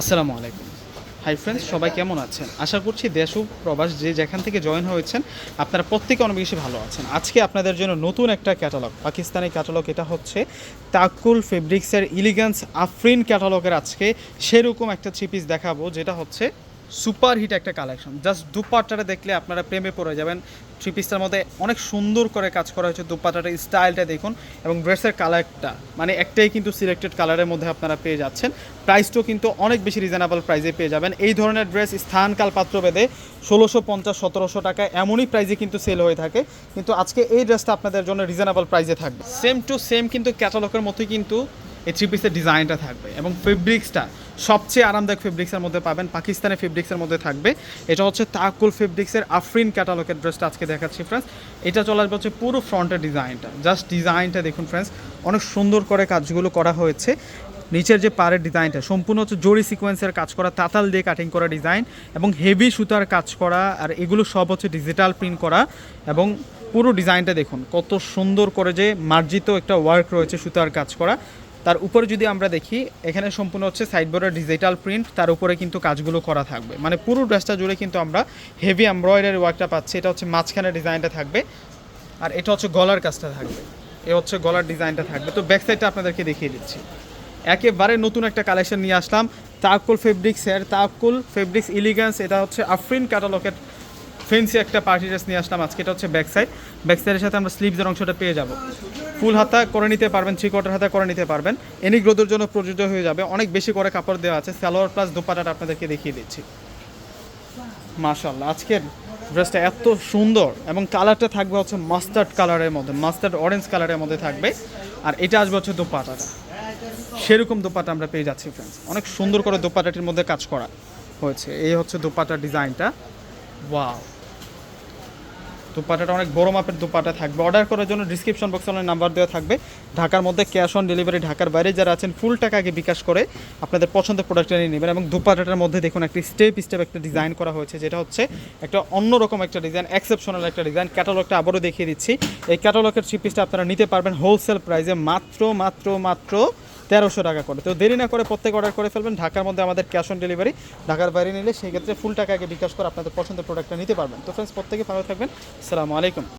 আসসালামু আলাইকুম। Hi friends সবাই কেমন আছেন? আশা করছি দেশ ও প্রবাস যে যেখান থেকে জয়েন হয়েছেন, আপনারা প্রত্যেকে অনেক বেশি ভালো আছেন। আজকে আপনাদের জন্য নতুন একটা ক্যাটালগ পাকিস্তানি ক্যাটালগ এটা হচ্ছে তাকুল ফেব্রিক্সের ইলিগেন্স আফরিন ক্যাটালগের আজকে সেরকম একটা থ্রি পিস দেখাবো, যেটা হচ্ছে সুপার হিট একটা কালেকশন। জাস্ট দুপাট্টাটা দেখলে আপনারা প্রেমে পড়ে যাবেন। থ্রি পিসটার মধ্যে অনেক সুন্দর করে কাজ করা হয়েছে দুপাট্টাটার স্টাইলটা দেখুন এবং ড্রেসের কালারটা মানে একটাই কিন্তু সিলেক্টেড কালারের মধ্যে আপনারা পেয়ে যাচ্ছেন। প্রাইসটাও কিন্তু অনেক বেশি রিজনেবল প্রাইসে পেয়ে যাবেন। এই ধরনের ড্রেস স্থানকাল পাত্র বেঁধে ষোলোশো পঞ্চাশ সতেরোশো টাকা এমনই প্রাইসে কিন্তু সেল হয়ে থাকে। কিন্তু আজকে এই ড্রেসটা আপনাদের জন্য রিজনেবল প্রাইসে থাকবে। সেম টু সেম কিন্তু ক্যাটালগের মতোই কিন্তু এই থ্রি পিসের ডিজাইনটা থাকবে এবং ফেব্রিক্সটা সবচেয়ে আরামদায়ক ফেব্রিক্সের মধ্যে পাবেন পাকিস্তানি ফেব্রিক্সের মধ্যে থাকবে। এটা হচ্ছে তাকুল ফেব্রিক্সের আফরিন ক্যাটালগের ড্রেসটা আজকে দেখাচ্ছি ফ্রেন্ডস এটা চলে আসবে হচ্ছে পুরো ফ্রন্টের ডিজাইনটা জাস্ট ডিজাইনটা দেখুন ফ্রেন্ডস অনেক সুন্দর করে কাজগুলো করা হয়েছে। নিচের যে পাড়ের ডিজাইনটা সম্পূর্ণ হচ্ছে জরি সিকোয়েন্সের কাজ করা, তাতাল দিয়ে কাটিং করা ডিজাইন এবং হেভি সুতার কাজ করা, আর এগুলো সব হচ্ছে ডিজিটাল প্রিন্ট করা এবং পুরো ডিজাইনটা দেখুন, কত সুন্দর করে যে মার্জিত একটা ওয়ার্ক রয়েছে সুতার কাজ করা। তার উপরে যদি আমরা দেখি, এখানে সম্পূর্ণ হচ্ছে সাইডবোর্ডের ডিজিটাল প্রিন্ট তার উপরে কিন্তু কাজগুলো করা থাকবে। মানে পুরো ড্রেসটা জুড়ে কিন্তু আমরা হেভি এমব্রয়ডারি ওয়ার্কটা পাচ্ছি। এটা হচ্ছে মাঝখানে ডিজাইনটা থাকবে। আর এটা হচ্ছে গলার কাজটা থাকবে। এ হচ্ছে গলার ডিজাইনটা থাকবে। তো ব্যাক সাইডটা আপনাদেরকে দেখিয়ে দিচ্ছি। একেবারে নতুন একটা কালেকশন নিয়ে আসলাম। তাকুল ফেব্রিক্সের তাকুল ফেব্রিক্স ইলিগেন্স এটা হচ্ছে আফরিন ক্যাটালগের ফেন্সি একটা পার্টি ড্রেস নিয়ে আসলাম। আজকে এটা হচ্ছে ব্যাক সাইড ব্যাক সাইডের সাথে আমরা স্লিভসের অংশটা পেয়ে যাব। ফুল হাতা করে নিতে পারবেন, থ্রি কোয়ার্টার হাতা করে নিতে পারবেন। এনি গ্রোথের জন্য প্রযোজ্য হয়ে যাবে। অনেক বেশি করে কাপড় দেওয়া আছে। সালোয়ার প্লাস দোপাটাটা আপনাদেরকে দেখিয়ে দিচ্ছি। মাশাল্লাহ আজকের ড্রেসটা এত সুন্দর এবং কালারটা থাকবে হচ্ছে মাস্টার্ড কালারের মধ্যে মাস্টার্ড অরেঞ্জ কালারের মধ্যে থাকবে। আর এটা আসবে হচ্ছে দোপাটাটা। সেরকম দোপাটা আমরা পেয়ে যাচ্ছি ফ্রেন্ডস অনেক সুন্দর করে দোপাটাটির মধ্যে কাজ করা হয়েছে। এই হচ্ছে দোপাটার ডিজাইনটা। ওয়াও দোপাটাটা, অনেক বড় মাপের দুপাটা থাকবে। অর্ডার করার জন্য ডিসক্রিপশন বক্সে অনেক নাম্বার দেওয়া থাকবে। ঢাকার মধ্যে ক্যাশ অন ডেলিভারি ঢাকার বাইরে যারা আছেন ফুল টাকা আগে বিকাশ করে আপনাদের পছন্দের প্রোডাক্টটা নিয়ে নেবেন এবং দুপাটাটার মধ্যে দেখুন একটা স্টেপ স্টেপ একটা ডিজাইন করা হয়েছে, যেটা হচ্ছে একটা অন্যরকম একটা ডিজাইন এক্সেপশনাল একটা ডিজাইন ক্যাটালগটা আবারও দেখিয়ে দিচ্ছি। এই ক্যাটালগের থ্রি পিসটা আপনারা নিতে পারবেন হোলসেল প্রাইসে মাত্র মাত্র মাত্র তেরোশো টাকা করে। তো দেরি না করে প্রত্যেক অর্ডার করে ফেলবেন। ঢাকার মধ্যে আমাদের ক্যাশ অন ডেলিভারি ঢাকার বাইরে নিলে সেই ক্ষেত্রে ফুল টাকা আগে বিকাশ করে আপনাদের পছন্দের প্রোডাক্টটা নিতে পারবেন। তো ফ্রেন্ডস প্রত্যেকে ভালো থাকবেন। সালামু আলাইকুম।